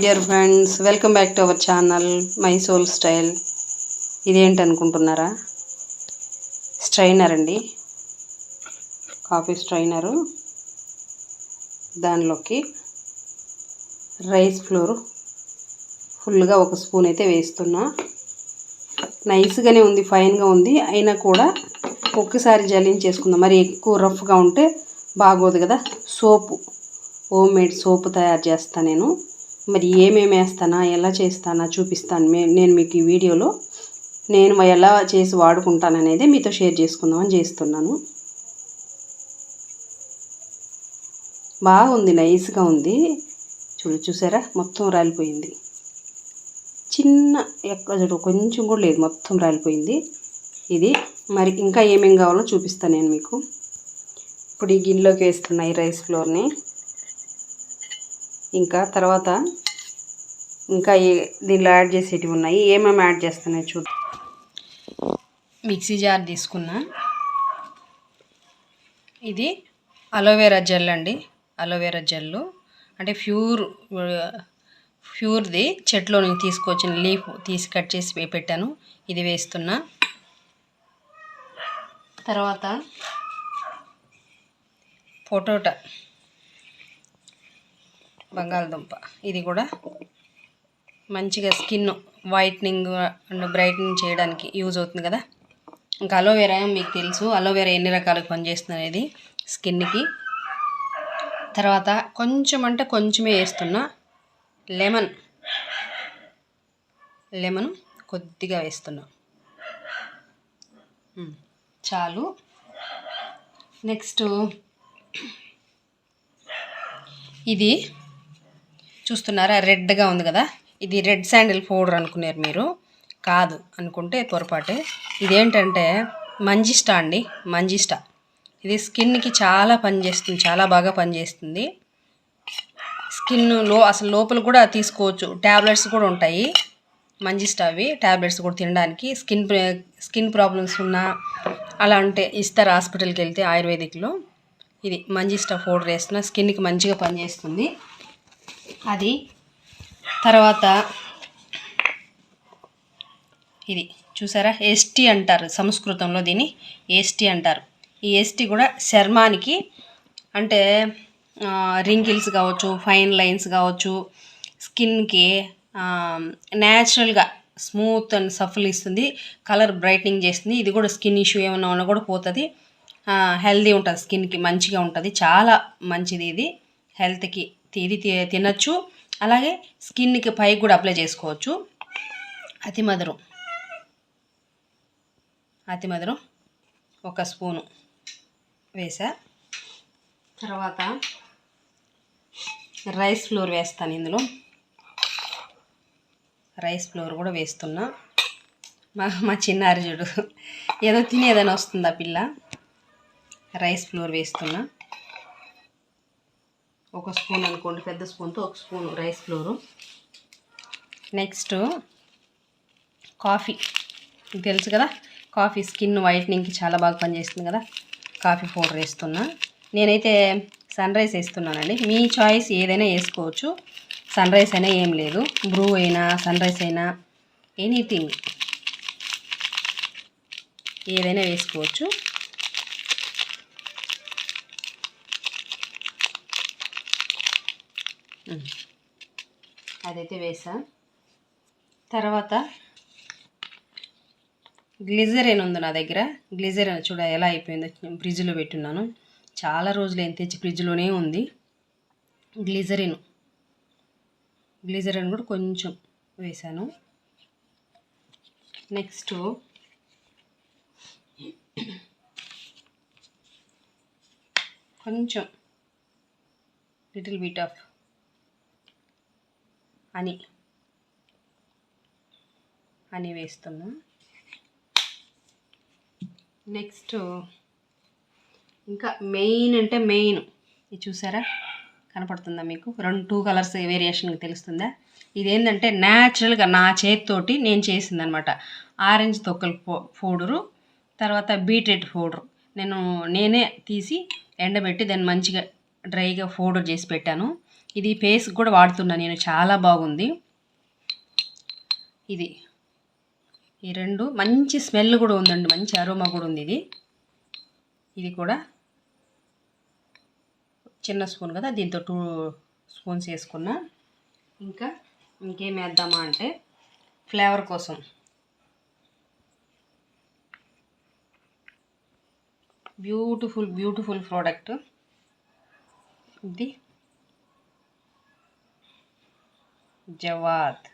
Dear friends welcome back to our channel my soul style. ఇదేంటి అనుకుంటున్నారా? Strainer అండి. Coffee strainer. దానిలోకి rice floor ఫుల్గా ఒక స్పూన్ అయితే వేస్తున్నా. నైస్గానే ఉంది ఫైన్గా ఉంది. అయినా కూడా ఒక్కసారి జలించేసుకుందాం మరి ఎక్కువ రఫ్గా ఉంటే బాగోదు కదా. సోపు హోమ్ మేడ్ సోపు తయారు చేస్తాను నేను. మరి ఏమేమి వేస్తానా ఎలా చేస్తానా చూపిస్తాను మే నేను మీకు ఈ వీడియోలో. నేను ఎలా చేసి వాడుకుంటాననేది మీతో షేర్ చేసుకుందామని చేస్తున్నాను. బాగుంది నైస్గా ఉంది. చూడు చూసారా? మొత్తం రాలిపోయింది. చిన్న ఎక్కడ చూడు కొంచెం కూడా లేదు మొత్తం రాలిపోయింది. ఇది మరి ఇంకా ఏమేమి కావాలో చూపిస్తాను నేను మీకు. ఇప్పుడు ఈ గిన్నెలోకి వేస్తున్నా ఈ రైస్ ఫ్లోర్ని. ఇంకా తర్వాత ఇంకా ఏ దీనిలో యాడ్ చేసేటివి ఉన్నాయి? ఏమేమి యాడ్ చేస్తున్నాయి చూ మిక్సీ జార్ తీసుకున్నా. ఇది అలోవెరా జెల్ అండి. Aloe vera gel. అంటే ప్యూర్ ప్యూర్ది చెట్లో నుంచి తీసుకొచ్చిన లీఫ్ తీసి కట్ చేసి పెట్టాను. ఇది వేస్తున్నా. తర్వాత పొటోటా. బంగాళదుంప. ఇది కూడా మంచిగా స్కిన్ వైట్నింగ్ అండ్ బ్రైట్నింగ్ చేయడానికి యూజ్ అవుతుంది కదా. ఇంకా అలోవెరా మీకు తెలుసు అలోవెరా ఎన్ని రకాలుగా పనిచేస్తుంది అనేది స్కిన్కి. తర్వాత కొంచెం అంటే కొంచెమే వేస్తున్నా లెమన్. లెమన్ కొద్దిగా వేస్తున్నా. చాలు. నెక్స్ట్ ఇది చూస్తున్నారా? రెడ్గా ఉంది కదా? ఇది రెడ్ శాండిల్ పౌడర్ అనుకున్నారు మీరు. కాదు అనుకుంటే పొరపాటే. ఇదేంటంటే మంజిస్టా అండి మంజిస్టా. ఇది స్కిన్కి చాలా పనిచేస్తుంది చాలా బాగా పనిచేస్తుంది. స్కిన్లో అసలు లోపల కూడా తీసుకోవచ్చు. ట్యాబ్లెట్స్ కూడా ఉంటాయి మంజిస్టా అవి. ట్యాబ్లెట్స్ కూడా తినడానికి. స్కిన్ స్కిన్ ప్రాబ్లమ్స్ ఉన్నా అలా ఉంటే ఇస్తారు హాస్పిటల్కి వెళ్తే ఆయుర్వేదిక్లో. ఇది మంజిస్టా పౌడర్ వేస్తున్నా స్కిన్కి మంచిగా పనిచేస్తుంది. అది. తర్వాత ఇది చూసారా? ఎస్టీ అంటారు సంస్కృతంలో దీన్ని. ఎస్టీ అంటారు. ఈ ఎస్టీ కూడా చర్మానికి అంటే రింకిల్స్ కావచ్చు ఫైన్ లైన్స్ కావచ్చు స్కిన్కి న్యాచురల్గా స్మూత్ అండ్ సఫల్ ఇస్తుంది కలర్ బ్రైట్నింగ్ చేస్తుంది. ఇది కూడా స్కిన్ ఇష్యూ ఏమైనా ఉన్నా కూడా పోతుంది. హెల్దీ ఉంటుంది స్కిన్కి మంచిగా ఉంటుంది. చాలా మంచిది ఇది హెల్త్కి. ఇది తి- తినచ్చు. అలాగే స్కిన్కి పైకి కూడా అప్లై చేసుకోవచ్చు. అతి మధురం. అతి మధురం. ఒక స్పూను వేసా తర్వాత రైస్ ఫ్లోర్ వేస్తాను ఇందులో. రైస్ ఫ్లోర్ కూడా వేస్తున్నా. మా మా చిన్నారి చూడు ఏదో తినేదని వస్తుందా పిల్ల? రైస్ ఫ్లోర్ వేస్తున్నా. ఒక స్పూన్ అనుకోండి పెద్ద స్పూన్తో ఒక spoon rice flour. Next coffee. మీకు తెలుసు కదా కాఫీ స్కిన్ వైట్నింగ్కి చాలా బాగా పనిచేస్తుంది కదా. కాఫీ పౌడర్ వేస్తున్నా. నేనైతే సన్ రైస్ వేస్తున్నానండి. మీ చాయిస్ ఏదైనా వేసుకోవచ్చు. సన్ రైస్ అయినా ఏం లేదు. బ్రూ అయినా సన్ రైస్ అయినా ఎనీథింగ్ ఏదైనా వేసుకోవచ్చు. అదైతే వేసా. తర్వాత గ్లిజరిన్ ఉంది నా దగ్గర. గ్లిజరిన్ చూడ ఎలా అయిపోయిందో ఫ్రిడ్జ్లో పెట్టున్నాను. చాలా రోజులు ఏం తెచ్చి ఫ్రిడ్జ్లోనే ఉంది. గ్లిజరిన్. గ్లిజరిన్ కూడా కొంచెం వేసాను. నెక్స్ట్ కొంచెం లిటిల్ బీట్ ఆఫ్ అని. అని వేస్తున్నా. నెక్స్ట్ ఇంకా మెయిన్ అంటే మెయిన్. ఇది చూసారా? కనపడుతుందా మీకు? రెండు టూ కలర్స్ వేరియేషన్ తెలుస్తుందా? ఇదేంటంటే న్యాచురల్గా నా చేతితోటి నేను చేసింది అనమాట ఆరెంజ్ తొక్కల పౌడరు తర్వాత బీట్రూట్ పౌడరు. నేను నేనే తీసి ఎండబెట్టి దాన్ని మంచిగా డ్రైగా పౌడర్ చేసి పెట్టాను. ఇది ఫేస్ కూడా వాడుతున్నా నేను చాలా బాగుంది. ఇది. ఈ రెండు మంచి స్మెల్ కూడా ఉందండి మంచి అరోమా కూడా ఉంది ఇది. ఇది కూడా చిన్న స్పూన్ కదా దీంతో టూ స్పూన్స్ వేసుకున్నా. ఇంకా ఇంకేం వేద్దామా అంటే ఫ్లేవర్ కోసం. Beautiful beautiful product. ఇది జవాద్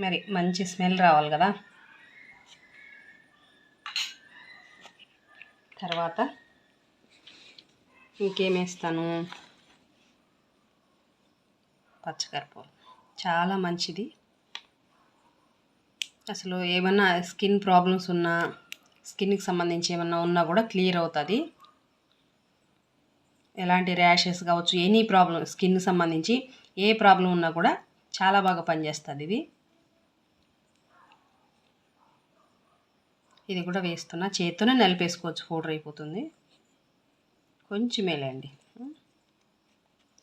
మరి మంచి స్మెల్ రావాలి కదా? తర్వాత ఇంకేం వేస్తాను? పచ్చకర్పూరం. చాలా మంచిది. అసలు ఏమన్నా స్కిన్ ప్రాబ్లమ్స్ ఉన్నా స్కిన్కి సంబంధించి ఏమన్నా ఉన్నా కూడా క్లియర్ అవుతుంది. ఎలాంటి ర్యాషెస్ కావచ్చు ఎనీ ప్రాబ్లం స్కిన్ సంబంధించి ఏ ప్రాబ్లం ఉన్నా కూడా చాలా బాగా పనిచేస్తుంది ఇది. ఇది కూడా వేస్తున్నా. చేత్తోనే నలిపేసుకోవచ్చు పౌడర్ అయిపోతుంది. కొంచెమే లేండి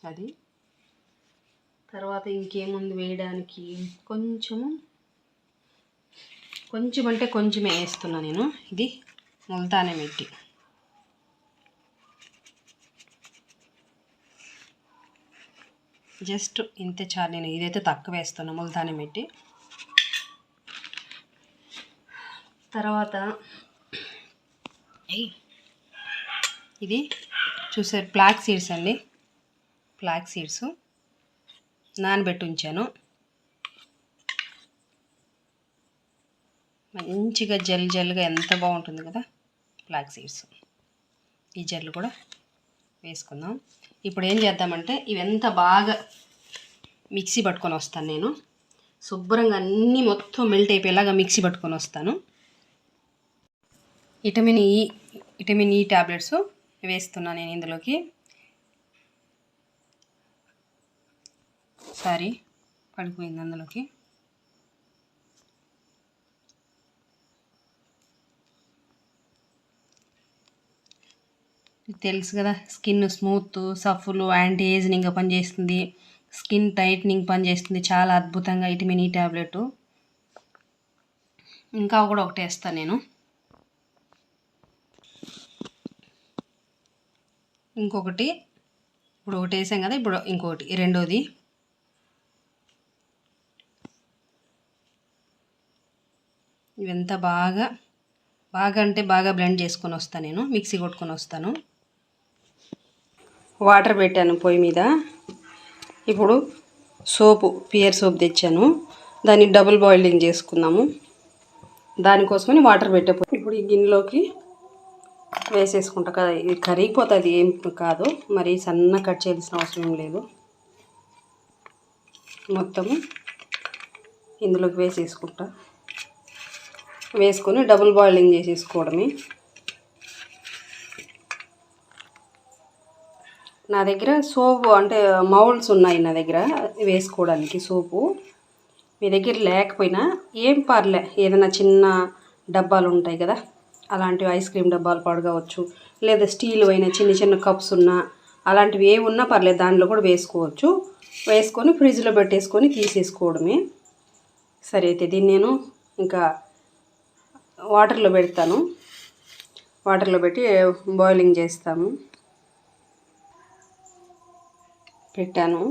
అది. తర్వాత ఇంకేముంది వేయడానికి? కొంచెము కొంచెం అంటే కొంచెమే వేస్తున్నా నేను. ఇది ముల్తానే మెట్టి జస్ట్ ఇంతే చాలు నేను ఇదైతే తక్కువ వేస్తున్నా ముల్తానే పెట్టి. తర్వాత ఇది చూసారు ఫ్లాక్ సీడ్స్ అండి. ఫ్లాక్ సీడ్స్ నానబెట్టి ఉంచాను. మంచిగా జల్ జల్గా ఎంత బాగుంటుంది కదా ఫ్లాక్ సీడ్స్ ఈ జల్లు కూడా వేసుకుందాం. ఇప్పుడు ఏం చేద్దామంటే ఇవి బాగా మిక్సీ పట్టుకొని వస్తాను నేను. శుభ్రంగా అన్నీ మొత్తం మెల్ట్ అయిపోయేలాగా మిక్సీ పట్టుకొని వస్తాను. Vitamin E vitamin E tablets వేస్తున్నాను నేను ఇందులోకి. సారీ పడిపోయింది అందులోకి. తెలుసు కదా స్కిన్ స్మూత్ సఫులు యాంటీ ఏజింగ్ పనిచేస్తుంది స్కిన్ టైట్నింగ్ పనిచేస్తుంది చాలా అద్భుతంగా విటమిన్ ఈ ట్యాబ్లెట్ ఇంకా కూడా ఒకటి వేస్తాను నేను. ఇంకొకటి ఇప్పుడు ఒకటి వేసాం కదా ఇప్పుడు ఇంకొకటి రెండోది. ఇవంతా బాగా బాగా అంటే బాగా బ్లెండ్ చేసుకొని వస్తాను నేను మిక్సీ కొట్టుకొని వస్తాను. వాటర్ పెట్టాను పొయ్యి మీద. ఇప్పుడు సోపు పియర్ సోప్ తెచ్చాను. దాన్ని డబుల్ బాయిలింగ్ చేసుకుందాము దానికోసమని వాటర్ పెట్టే ఇప్పుడు ఈ గిన్నెలోకి వేసేసుకుంటా కదా. ఇది కరిగిపోతుంది ఏం కాదు. మరి సన్న కట్ చేయాల్సిన అవసరం లేదు. మొత్తము ఇందులోకి వేసేసుకుంటా. వేసుకొని డబుల్ బాయిలింగ్ చేసేసుకోవడమే. నా దగ్గర సోపు అంటే మౌల్స్ ఉన్నాయి నా దగ్గర వేసుకోవడానికి సోపు. మీ దగ్గర లేకపోయినా ఏం పర్లే ఏదైనా చిన్న డబ్బాలు ఉంటాయి కదా అలాంటివి ఐస్ క్రీమ్ డబ్బాలు పడగవచ్చు లేదా స్టీల్ అయినా చిన్న చిన్న కప్స్ ఉన్నా అలాంటివి ఏ ఉన్నా పర్లేదు దాంట్లో కూడా వేసుకోవచ్చు. వేసుకొని ఫ్రిడ్జ్లో పెట్టేసుకొని తీసేసుకోవడమే. సరే అయితే దీన్ని నేను ఇంకా వాటర్లో పెడతాను. వాటర్లో పెట్టి బాయిలింగ్ చేస్తాము పెట్టాను.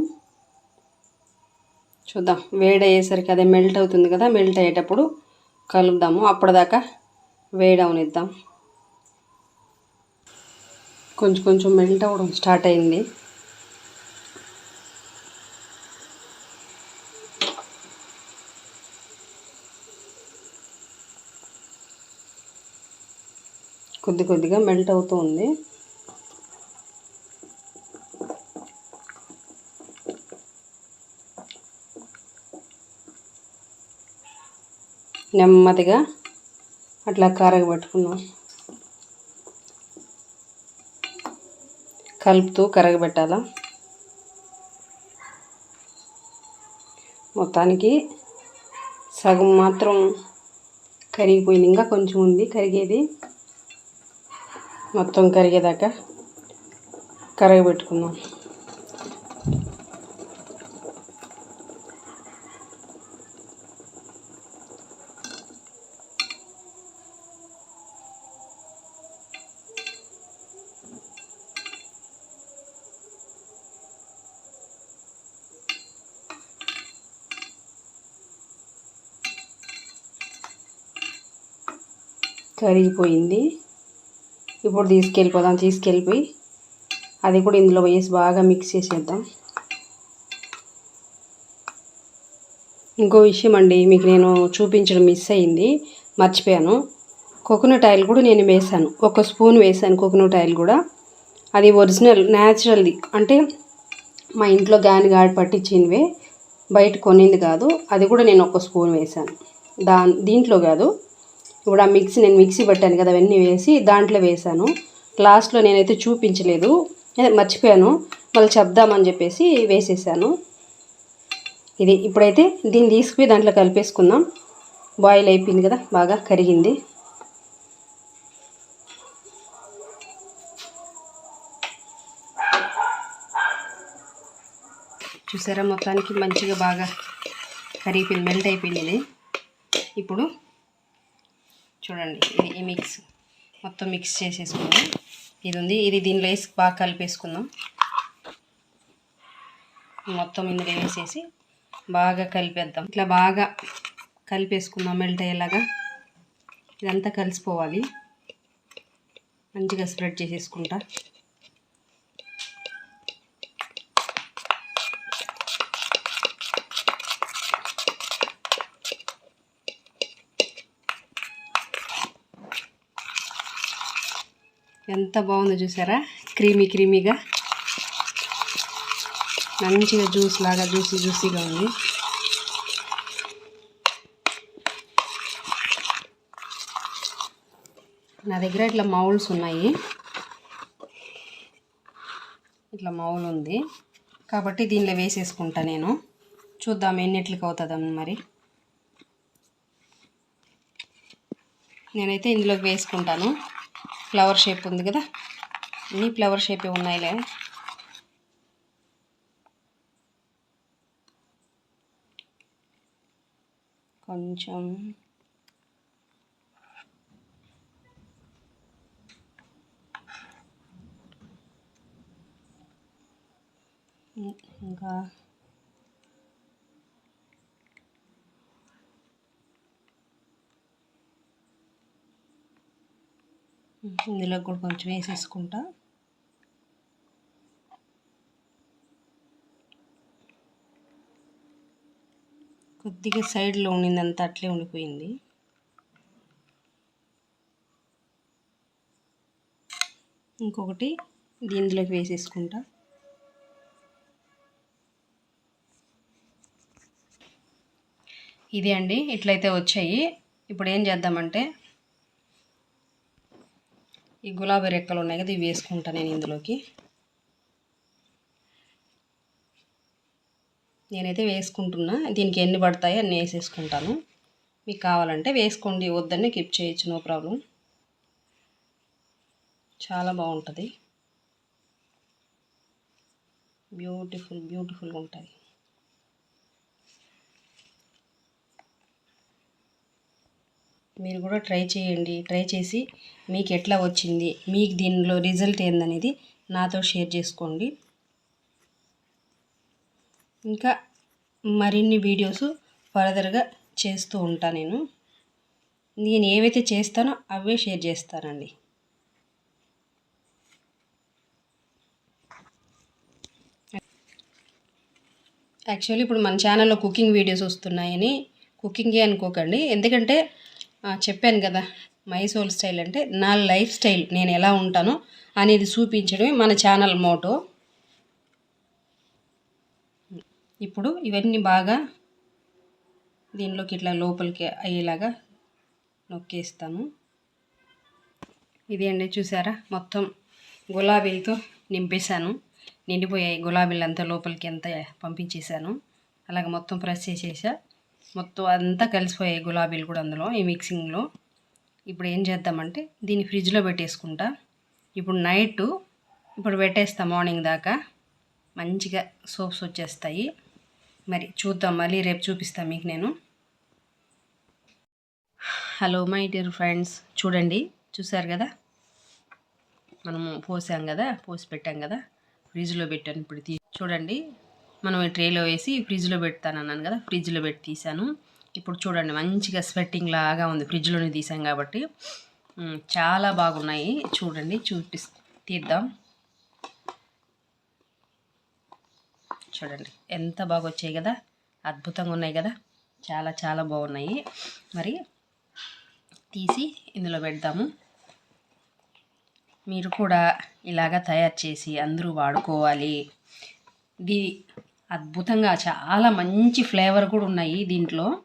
చూద్దాం వేడి అయ్యేసరికి అదే మెల్ట్ అవుతుంది కదా మెల్ట్ అయ్యేటప్పుడు కలుపుదాము. అప్పటిదాకా వేడవనిద్దాం కొంచెం కొంచెం మెల్ట్ అవ్వడం స్టార్ట్ అయింది. కొద్ది కొద్దిగా మెల్ట్ అవుతూ ఉంది. నెమ్మదిగా అట్లా కరగబెట్టుకున్నాం కలుపుతూ కరగబెట్టాలా మొత్తానికి సగం మాత్రం కరిగిపోయింది. ఇంకా కొంచెం ఉంది కరిగేది. మొత్తం కరిగేదాకా కరగబెట్టుకున్నాం కరిగిపోయింది. ఇప్పుడు తీసుకెళ్ళిపోదాం తీసుకెళ్ళిపోయి అది కూడా ఇందులో వేసి బాగా మిక్స్ చేసేద్దాం. ఇంకో విషయం అండి మీకు నేను చూపించడం మిస్ అయింది మర్చిపోయాను. కోకోనట్ ఆయిల్ కూడా నేను వేసాను. ఒక స్పూన్ వేసాను కోకోనట్ ఆయిల్ కూడా. అది ఒరిజినల్ న్యాచురల్ది అంటే మా ఇంట్లో గాని గాడి పట్టించినవే బయట కొనింది కాదు. అది కూడా నేను ఒక స్పూన్ వేసాను. దా దీంట్లో కాదు. ఇప్పుడు ఆ మిక్సీ నేను మిక్సీ పట్టాను కదా అవన్నీ వేసి దాంట్లో వేసాను లాస్ట్లో నేనైతే చూపించలేదు. మర్చిపోయాను. మళ్ళీ చెప్దామని చెప్పేసి వేసేసాను. ఇది ఇప్పుడైతే దీన్ని తీసుకుపోయి దాంట్లో కలిపేసుకుందాం. బాయిల్ అయిపోయింది కదా బాగా కరిగింది. చూసారా మొత్తానికి మంచిగా బాగా కరిగిపోయింది మెల్ట్ అయిపోయింది ఇప్పుడు చూడండి ఇది ఈ మిక్స్ మొత్తం మిక్స్ చేసేసుకుందాం ఇది ఉంది. ఇది దీనిలో వేసి బాగా కలిపేసుకుందాం. మొత్తం ఇందులో వేసేసి బాగా కలిపేద్దాం. ఇట్లా బాగా కలిపేసుకుందాం మెల్ట్ అయ్యేలాగా. ఇదంతా కలిసిపోవాలి. మంచిగా స్ప్రెడ్ చేసేసుకుంటా. ఎంత బాగుందో చూసారా? క్రీమీ క్రీమీగా. మంచిగా జ్యూస్ లాగా జ్యూసీ జ్యూసీగా ఉంది. నా దగ్గర ఇట్లా మౌల్స్ ఉన్నాయి. ఇట్లా మౌల్ ఉంది. కాబట్టి దీనిలో వేసేసుకుంటా నేను. చూద్దాం ఎన్నిట్లకి అవుతుందని మరి. నేనైతే ఇందులోకి వేసుకుంటాను. ఫ్లవర్ షేప్ ఉంది కదా? అన్నీ ఫ్లవర్ షేపే ఉన్నాయిలే కొంచెం ఇంకా ఇందులో కూడా కొంచెం వేసేసుకుంటా. కొద్దిగా సైడ్లో ఉండిందంతా అట్లే ఉండిపోయింది. ఇంకొకటి దీనిలోకి వేసేసుకుంటా. ఇది అండి ఇట్లయితే వచ్చాయి. ఇప్పుడు ఏం చేద్దామంటే ఈ గులాబీ రెక్కలు ఉన్నాయి కదా ఇవి వేసుకుంటా నేను ఇందులోకి. నేనైతే వేసుకుంటున్నా. దీనికి ఎన్ని పడతాయో అన్నీ వేసేసుకుంటాను. మీకు కావాలంటే వేసుకోండి వద్దని కిప్ చేయొచ్చు నో ప్రాబ్లం చాలా బాగుంటుంది. బ్యూటిఫుల్ బ్యూటిఫుల్గా ఉంటుంది మీరు కూడా ట్రై చేయండి ట్రై చేసి మీకు ఎట్లా వచ్చింది మీకు దీనిలో రిజల్ట్ ఏందనేది నాతో షేర్ చేసుకోండి. ఇంకా మరిన్ని వీడియోస్ ఫర్దర్గా చేస్తూ ఉంటా నేను. నేను ఏవైతే చేస్తానో అవే షేర్ చేస్తానండి. యాక్చువల్లీ ఇప్పుడు మన ఛానల్లో కుకింగ్ వీడియోస్ వస్తున్నాయని కుకింగే అనుకోకండి. ఎందుకంటే చెప్పాను కదా మైసోల్ స్టైల్ అంటే నా లైఫ్ స్టైల్ నేను ఎలా ఉంటానో అనేది చూపించడమే మన ఛానల్ మోటో ఇప్పుడు ఇవన్నీ బాగా దీనిలోకి ఇట్లా లోపలికి అయ్యేలాగా నొక్కేస్తాను. ఇది అండి చూసారా మొత్తం గులాబీలతో నింపేశాను. నిండిపోయాయి గులాబీలంతా లోపలికి ఎంత పంపించేశాను. అలాగ మొత్తం ప్రెస్ చేసేసా. మొత్తం అంతా కలిసిపోయాయి గులాబీలు కూడా అందులో ఈ మిక్సింగ్లో ఇప్పుడు ఏం చేద్దామంటే దీన్ని ఫ్రిడ్జ్లో పెట్టేసుకుంటా. ఇప్పుడు నైట్ ఇప్పుడు పెట్టేస్తా మార్నింగ్ దాకా. మంచిగా సోప్స్ వచ్చేస్తాయి. మరి చూద్దాం మళ్ళీ రేపు చూపిస్తాను మీకు నేను. హలో మై డియర్ ఫ్రెండ్స్ చూడండి చూసారు కదా? మనము పోసాం కదా పోసి పెట్టాం కదా? ఫ్రిడ్జ్లో పెట్టాను ఇప్పుడు తీ చూడండి. మనం ఈ ట్రేలో వేసి ఫ్రిడ్జ్లో పెడతాను అన్నాను కదా ఫ్రిడ్జ్లో పెట్టి తీసాను. ఇప్పుడు చూడండి మంచిగా స్వెట్టింగ్ లాగా ఉంది ఫ్రిడ్జ్లోనే తీసాం కాబట్టి. చాలా బాగున్నాయి. చూడండి చూపి తీద్దాం. చూడండి ఎంత బాగా వచ్చాయి కదా అద్భుతంగా ఉన్నాయి కదా చాలా చాలా బాగున్నాయి. మరి తీసి ఇందులో పెడదాము మీరు కూడా ఇలాగా తయారు చేసి అందరూ వాడుకోవాలి. ఇది అద్భుతంగా చాలా మంచి ఫ్లేవర్ కూడా ఉన్నాయి దీంట్లో.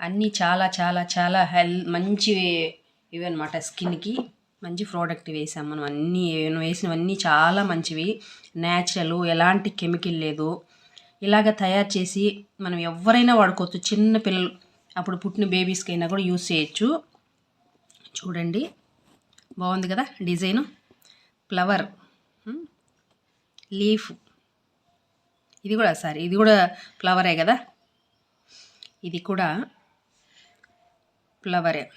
అన్నీ చాలా చాలా చాలా హెల్ మంచి ఇవి అనమాట స్కిన్కి. మంచి ప్రోడక్ట్ వేసాం మనం. అన్నీ వేసినవన్నీ చాలా మంచివి. న్యాచురల్ ఎలాంటి కెమికల్ లేదు. ఇలాగ తయారు చేసి మనం ఎవరైనా వాడుకోవచ్చు. చిన్న పిల్లలు అప్పుడు పుట్టిన బేబీస్కి అయినా కూడా యూస్ చేయొచ్చు. చూడండి. బాగుంది కదా డిజైను? ఫ్లవర్. లీఫ్. ఇది కూడా సారీ ఇది కూడా ఫ్లవరే కదా? ఇది కూడా ఫ్లవరే.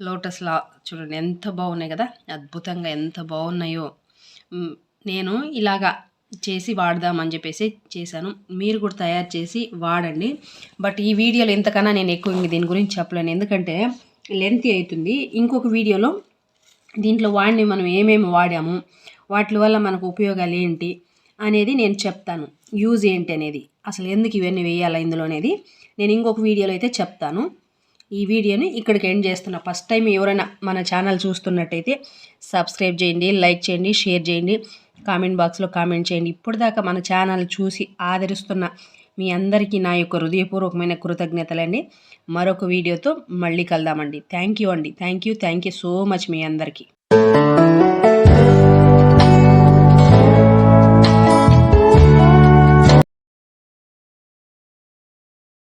లోటస్ లా చూడండి ఎంత బాగున్నాయి కదా? అద్భుతంగా ఎంత బాగున్నాయో. నేను ఇలాగా చేసి వాడదామని చెప్పేసి చేశాను. మీరు కూడా తయారు చేసి వాడండి. బట్ ఈ వీడియోలో ఎంతకన్నా నేను ఎక్కువ దీని గురించి చెప్పలేను. ఎందుకంటే లెంత్ అవుతుంది. ఇంకొక వీడియోలో దీంట్లో వాడిని మనం ఏమేమి వాడాము వాటి వల్ల మనకు ఉపయోగాలు ఏంటి అనేది నేను చెప్తాను. యూజ్ ఏంటి అనేది. అసలు ఎందుకు ఇవన్నీ వేయాలా ఇందులో అనేది నేను ఇంకొక వీడియోలో అయితే చెప్తాను. ఈ వీడియోని ఇక్కడికి ఎండ్ చేస్తున్నా. ఫస్ట్ టైం ఎవరైనా మన ఛానల్ చూస్తున్నట్టయితే సబ్స్క్రైబ్ చేయండి లైక్ చేయండి షేర్ చేయండి కామెంట్ బాక్స్లో కామెంట్ చేయండి. ఇప్పటిదాకా మన ఛానల్ చూసి ఆదరిస్తున్న మీ అందరికీ నా యొక్క హృదయపూర్వకమైన కృతజ్ఞతలండి. మరొక వీడియోతో మళ్ళీ కలదామండి థ్యాంక్ యూ అండి. Thank you. Thank you so much మీ అందరికీ.